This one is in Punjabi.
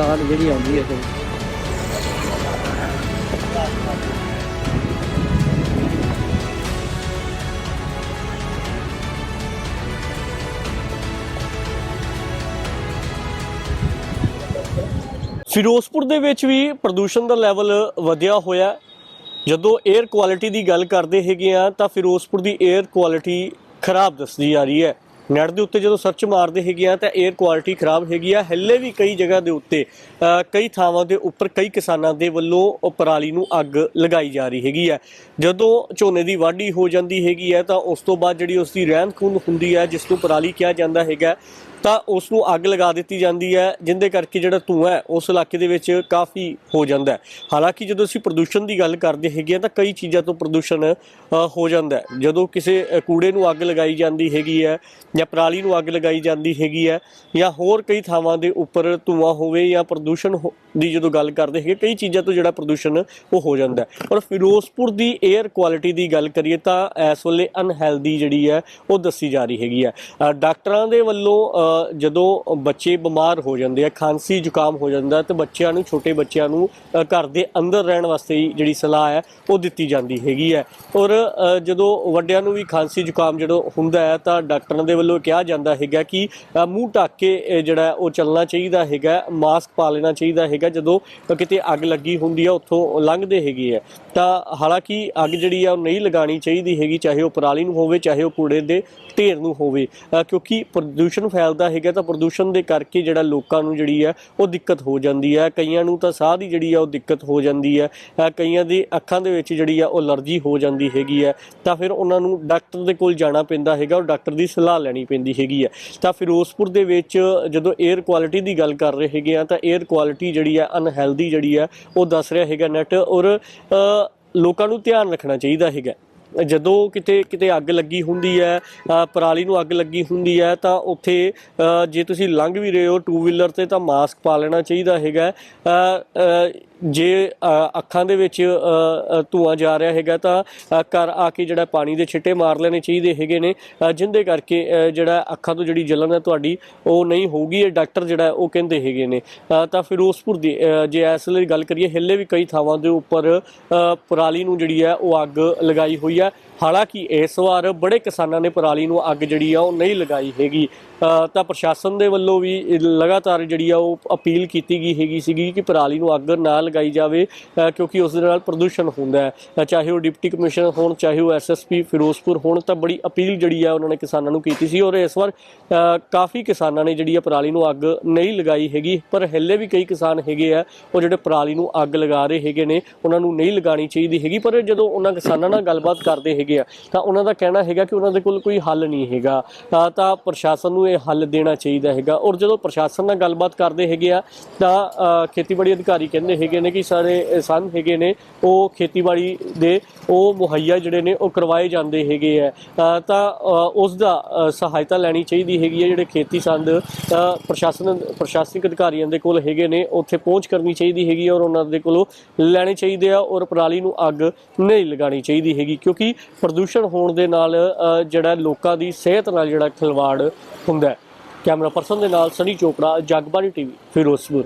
ਸਮਰਾਟ ਜਿਹੜੀ ਆਉਂਦੀ ਹੈ ਫਿਰ। ਫਿਰੋਜ਼ਪੁਰ ਦੇ ਵਿੱਚ ਵੀ ਪ੍ਰਦੂਸ਼ਣ ਦਾ ਲੈਵਲ ਵਧਿਆ ਹੋਇਆ ਜਦੋਂ 에ਅਰ ਕੁਆਲਿਟੀ ਦੀ ਗੱਲ ਕਰਦੇ ਹੈਗੇ ਆ, ਤਾਂ ਫਿਰੋਜ਼ਪੁਰ ਦੀ 에ਅਰ ਕੁਆਲਿਟੀ ਖਰਾਬ ਦੱਸਦੀ ਆ ਰਹੀ ਹੈ। ਨੈਟ ਦੇ ਉੱਤੇ ਜਦੋਂ ਸਰਚ ਮਾਰਦੇ ਹੈਗੇ ਆ ਤਾਂ 에ਅਰ ਕੁਆਲਿਟੀ ਖਰਾਬ ਹੈਗੀ ਆ। ਹੱਲੇ ਵੀ ਕਈ ਜਗ੍ਹਾ ਦੇ ਉੱਤੇ ਕਈ ਥਾਵਾਂ ਦੇ ਉੱਪਰ ਕਈ ਕਿਸਾਨਾਂ ਦੇ ਵੱਲੋਂ ਪਰਾਲੀ ਨੂੰ ਅੱਗ ਲਗਾਈ ਜਾ ਰਹੀ ਹੈਗੀ ਹੈ ਜਦੋਂ ਝੋਨੇ ਦੀ ਵਾਢੀ ਹੋ ਜਾਂਦੀ ਹੈਗੀ ਹੈ ਤਾਂ ਉਸ ਤੋਂ ਬਾਅਦ ਜਿਹੜੀ ਉਸ ਦੀ ਰਹਿੰਦ ਖੂੰਹਦ ਹੁੰਦੀ ਹੈ ਜਿਸ ਨੂੰ ਪਰਾਲੀ ਕਿਹਾ ਜਾਂਦਾ ਹੈਗਾ ਤਾਂ ਉਸ ਨੂੰ ਅੱਗ ਲਗਾ ਦਿੱਤੀ ਜਾਂਦੀ ਹੈ, ਜਿੰਦੇ ਕਰਕੇ ਜਿਹੜਾ ਧੂੰਆਂ ਹੈ, ਉਸ ਇਲਾਕੇ ਦੇ ਵਿੱਚ ਕਾਫੀ ਹੋ ਜਾਂਦਾ ਹੈ। ਹਾਲਾਂਕਿ ਜਦੋਂ ਅਸੀਂ ਪ੍ਰਦੂਸ਼ਣ ਦੀ ਗੱਲ ਕਰਦੇ ਹੈਗੇ ਆ ਤਾਂ ਕਈ ਚੀਜ਼ਾਂ ਤੋਂ ਪ੍ਰਦੂਸ਼ਣ ਹੋ ਜਾਂਦਾ ਹੈ। ਜਦੋਂ ਕਿਸੇ ਕੂੜੇ ਨੂੰ ਅੱਗ ਲਗਾਈ ਜਾਂਦੀ ਹੈਗੀ ਹੈ ਜਾਂ ਪਰਾਲੀ ਨੂੰ ਅੱਗ ਲਗਾਈ ਜਾਂਦੀ ਹੈਗੀ ਹੈ ਜਾਂ ਹੋਰ ਕਈ ਥਾਵਾਂ ਦੇ ਉੱਪਰ ਧੂੰਆਂ ਹੋਵੇ ਜਾਂ ਪ੍ਰਦੂਸ਼ਣ ਹੋ- ਦੀ ਜਦੋਂ ਗੱਲ ਕਰਦੇ ਹੈਗੇ, ਕਈ ਚੀਜ਼ਾਂ ਤੋਂ ਜਿਹੜਾ ਪ੍ਰਦੂਸ਼ਣ, ਉਹ ਹੋ ਜਾਂਦਾ ਹੈ। ਔਰ ਫਿਰੋਜ਼ਪੁਰ ਦੀ 에ਅਰ ਕੁਆਲਿਟੀ ਦੀ ਗੱਲ ਕਰੀਏ ਤਾਂ ਇਸ ਵੇਲੇ ਅਨਹੈਲਦੀ ਜਿਹੜੀ ਹੈ, ਉਹ ਦੱਸੀ ਜਾ ਰਹੀ ਹੈਗੀ ਹੈ। ਡਾਕਟਰਾਂ ਦੇ ਵੱਲੋਂ ਜਦੋਂ ਬੱਚੇ ਬਿਮਾਰ ਹੋ ਜਾਂਦੇ ਆ, ਖਾਂਸੀ ਜ਼ੁਕਾਮ ਹੋ ਜਾਂਦਾ ਤੇ ਬੱਚਿਆਂ ਨੂੰ, ਛੋਟੇ ਬੱਚਿਆਂ ਨੂੰ ਘਰ ਦੇ ਅੰਦਰ ਰਹਿਣ ਵਾਸਤੇ ਜਿਹੜੀ ਸਲਾਹ ਹੈ, ਉਹ ਦਿੱਤੀ ਜਾਂਦੀ ਹੈਗੀ ਹੈ। ਔਰ ਜਦੋਂ ਵੱਡਿਆਂ ਨੂੰ ਵੀ ਖਾਂਸੀ ਜ਼ੁਕਾਮ ਜਦੋਂ ਹੁੰਦਾ ਹੈ, ਤਾਂ ਡਾਕਟਰਾਂ ਦੇ ਵੱਲੋਂ ਕਿਹਾ ਜਾਂਦਾ ਹੈਗਾ ਕਿ ਮੂੰਹ ਢੱਕ ਕੇ ਜਿਹੜਾ ਉਹ ਚੱਲਣਾ ਚਾਹੀਦਾ ਹੈਗਾ, ਮਾਸਕ ਪਾ ਲੈਣਾ ਚਾਹੀਦਾ ਹੈਗਾ, ਜਦੋਂ ਕਿਤੇ ਅੱਗ ਲੱਗੀ ਹੁੰਦੀ ਹੈ, ਉੱਥੋਂ ਲੰਘਦੇ ਹੈਗੇ ਆ ਤਾਂ ਹਾਲਾਂਕਿ ਅੱਗ ਜਿਹੜੀ ਆ ਉਹ ਨਹੀਂ ਲਗਾਣੀ ਚਾਹੀਦੀ ਹੈਗੀ, ਚਾਹੇ ਉਹ ਪਰਾਲੀ ਨੂੰ ਹੋਵੇ, ਚਾਹੇ ਉਹ ਕੂੜੇ ਦੇ ਢੇਰ ਨੂੰ ਹੋਵੇ ਕਿਉਂਕਿ ਪ੍ਰਦੂਸ਼ਣ ਫੈਲ ਫੈਲਦਾ ਹੈਗਾ ਤਾਂ ਪ੍ਰਦੂਸ਼ਣ ਦੇ ਕਰਕੇ ਜਿਹੜਾ ਲੋਕਾਂ ਨੂੰ ਜਿਹੜੀ ਹੈ ਉਹ ਦਿੱਕਤ ਹੋ ਜਾਂਦੀ ਹੈ। ਕਈਆਂ ਨੂੰ ਤਾਂ ਸਾਹ ਦੀ ਜਿਹੜੀ ਆ ਉਹ ਦਿੱਕਤ ਹੋ ਜਾਂਦੀ ਹੈ। ਕਈਆਂ ਦੀ ਅੱਖਾਂ ਦੇ ਵਿੱਚ ਜਿਹੜੀ ਆ ਉਹ ਅਲਰਜੀ ਹੋ ਜਾਂਦੀ ਹੈਗੀ ਹੈ। ਤਾਂ ਫਿਰ ਉਹਨਾਂ ਨੂੰ ਡਾਕਟਰ ਦੇ ਕੋਲ ਜਾਣਾ ਪੈਂਦਾ ਹੈਗਾ ਔਰ ਡਾਕਟਰ ਦੀ ਸਲਾਹ ਲੈਣੀ ਪੈਂਦੀ ਹੈਗੀ ਹੈ। ਤਾਂ ਫਿਰੋਜ਼ਪੁਰ ਦੇ ਵਿੱਚ ਜਦੋਂ 에ਅਰ ਕੁਆਲਿਟੀ ਦੀ ਗੱਲ ਕਰ ਰਹੇ ਹੈਗੇ ਆ ਤਾਂ 에ਅਰ ਕੁਆਲਿਟੀ ਜਿਹੜੀ ਆ ਅਨਹੈਲਦੀ ਜਿਹੜੀ ਆ ਉਹ ਦੱਸ ਰਿਹਾ ਹੈਗਾ ਨੈਟ ਔਰ ਲੋਕਾਂ ਨੂੰ ਧਿਆਨ ਰੱਖਣਾ ਚਾਹੀਦਾ ਹੈਗਾ। ਜਦੋਂ ਕਿਤੇ ਕਿਤੇ ਅੱਗ ਲੱਗੀ ਹੁੰਦੀ ਹੈ ਪਰਾਲੀ ਨੂੰ ਅੱਗ ਲੱਗੀ ਹੁੰਦੀ ਹੈ, ਤਾਂ ਉੱਥੇ ਜੇ ਤੁਸੀਂ ਲੰਘ ਵੀ ਰਹੇ ਹੋ ਟੂ ਵੀਲਰ ਤੇ ਤਾਂ ਮਾਸਕ ਪਾ ਲੈਣਾ ਚਾਹੀਦਾ ਹੈਗਾ। ਜੇ ਅੱਖਾਂ ਦੇ ਵਿੱਚ ਅ, ਧੂਆਂ ਜਾ ਰਿਹਾ ਹੈਗਾ ਤਾਂ ਘਰ ਆ ਕੇ ਜਿਹੜਾ ਪਾਣੀ ਦੇ ਛਿੱਟੇ ਮਾਰ ਲੈਣੇ ਚਾਹੀਦੇ ਹੈਗੇ ਨੇ। ਅ, ਜਿੰਦੇ ਕਰਕੇ ਜਿਹੜਾ ਅੱਖਾਂ ਤੋਂ ਜਿਹੜੀ ਜਲਨ ਹੈ ਤੁਹਾਡੀ ਉਹ ਨਹੀਂ ਹੋਊਗੀ। ਇਹ ਡਾਕਟਰ ਜਿਹੜਾ ਉਹ ਕਹਿੰਦੇ ਹੈਗੇ ਨੇ। ਤਾਂ ਫਿਰੋਜ਼ਪੁਰ ਦੀ ਜੇ ਇਸ ਲਈ ਗੱਲ ਕਰੀਏ ਹਿੱਲੇ ਵੀ ਕਈ ਥਾਵਾਂ ਦੇ ਉੱਪਰ ਪਰਾਲੀ ਨੂੰ ਜਿਹੜੀ ਹੈ ਉਹ ਅੱਗ ਲਗਾਈ ਹੋਈ ਹੈ। ਹਾਲਾਂਕਿ ਇਸ ਵਾਰ ਬੜੇ ਕਿਸਾਨਾਂ ਨੇ ਪਰਾਲੀ ਨੂੰ ਅੱਗ ਜਿਹੜੀ ਆ ਉਹ ਨਹੀਂ ਲਗਾਈ ਹੈਗੀ। ਤਾਂ ਪ੍ਰਸ਼ਾਸਨ ਦੇ ਵੱਲੋਂ ਵੀ ਲਗਾਤਾਰ ਜਿਹੜੀ ਆ ਉਹ ਅਪੀਲ ਕੀਤੀ ਗਈ ਹੈਗੀ ਸੀਗੀ ਕਿ ਪਰਾਲੀ ਨੂੰ ਅੱਗ ਨਾ ਲਗਾਈ ਜਾਵੇ ਕਿਉਂਕਿ ਉਸ ਦੇ ਨਾਲ ਪ੍ਰਦੂਸ਼ਣ ਹੁੰਦਾ ਹੈ। ਚਾਹੇ ਉਹ ਡਿਪਟੀ ਕਮਿਸ਼ਨਰ ਹੋਣ, ਚਾਹੇ ਉਹ ਐਸਐਸਪੀ ਫਿਰੋਜ਼ਪੁਰ ਹੋਣ, ਤਾਂ ਬੜੀ ਅਪੀਲ ਜਿਹੜੀ ਆ ਉਹਨਾਂ ਨੇ ਕਿਸਾਨਾਂ ਨੂੰ ਕੀਤੀ ਸੀ ਔਰ ਇਸ ਵਾਰ ਕਾਫੀ ਕਿਸਾਨਾਂ ਨੇ ਜਿਹੜੀ ਆ ਪਰਾਲੀ ਨੂੰ ਅੱਗ ਨਹੀਂ ਲਗਾਈ ਹੈਗੀ, ਪਰ ਹੱਲੇ ਵੀ ਕਈ ਕਿਸਾਨ ਹੈਗੇ ਆ, ਉਹ ਜਿਹੜੇ ਪਰਾਲੀ ਨੂੰ ਅੱਗ ਲਗਾ ਰਹੇ ਹੈਗੇ ਨੇ, ਉਹਨਾਂ ਨੂੰ ਨਹੀਂ ਲਗਾਣੀ ਚਾਹੀਦੀ ਹੈਗੀ, ਪਰ ਜਦੋਂ ਉਹਨਾਂ ਕਿਸਾਨਾਂ ਨਾਲ ਗੱਲਬਾਤ ਕਰਦੇ ਹੈਗੇ ਆ ਤਾਂ ਉਹਨਾਂ ਦਾ ਕਹਿਣਾ ਹੈਗਾ ਕਿ ਉਹਨਾਂ ਦੇ ਕੋਲ ਕੋਈ ਹੱਲ ਨਹੀਂ ਹੈਗਾ। ਤਾਂ ਪ੍ਰਸ਼ਾਸਨ ਨੂੰ ਇਹ ਹੱਲ ਦੇਣਾ ਚਾਹੀਦਾ ਹੈਗਾ। ਔਰ ਜਦੋਂ ਪ੍ਰਸ਼ਾਸਨ ਨਾਲ ਗੱਲਬਾਤ ਕਰਦੇ ਹੈਗੇ ਆ ਤਾਂ ਖੇਤੀਬਾੜੀ ਅਧਿਕਾਰੀ ਕਹਿੰਦੇ ਹੈਗੇ ਨੇ ਕਿ ਸਾਰੇ ਸੰਦ ਹੈਗੇ ਨੇ ਉਹ ਖੇਤੀਬਾੜੀ ਦੇ ਉਹ ਮੁਹੱਈਆ ਜਿਹੜੇ ਨੇ ਉਹ ਕਰਵਾਏ ਜਾਂਦੇ ਹੈਗੇ ਆ। ਤਾਂ ਅ, ਉਸ ਦਾ ਸਹਾਇਤਾ ਲੈਣੀ ਚਾਹੀਦੀ ਹੈਗੀ ਹੈ ਜਿਹੜੇ ਖੇਤੀ ਸੰਦ ਅ, ਪ੍ਰਸ਼ਾਸਨ ਪ੍ਰਸ਼ਾਸਨਿਕ ਅਧਿਕਾਰੀਆਂ ਦੇ ਕੋਲ ਹੈਗੇ ਨੇ ਉੱਥੇ ਪਹੁੰਚ ਕਰਨੀ ਚਾਹੀਦੀ ਹੈਗੀ ਔਰ ਉਹਨਾਂ ਦੇ ਕੋਲੋਂ ਲੈਣੇ ਚਾਹੀਦੇ ਆ ਔਰ ਪਰਾਲੀ ਨੂੰ ਅੱਗ ਨਹੀਂ ਲਗਾਣੀ ਚਾਹੀਦੀ ਹੈਗੀ। ਕਿਉਂਕਿ ਪ੍ਰਦੂਸ਼ਣ ਹੋਣ ਦੇ ਨਾਲ ਜਿਹੜਾ ਲੋਕਾਂ ਦੀ ਸਿਹਤ ਨਾਲ ਜਿਹੜਾ ਖਿਲਵਾੜ ਹੁੰਦਾ ਹੈ। ਕੈਮਰਾ ਪਰਸਨ ਦੇ ਨਾਲ ਸਨੀ ਚੋਪੜਾ, ਜਗਬਾਣੀ ਟੀਵੀ, ਫਿਰੋਜ਼ਪੁਰ।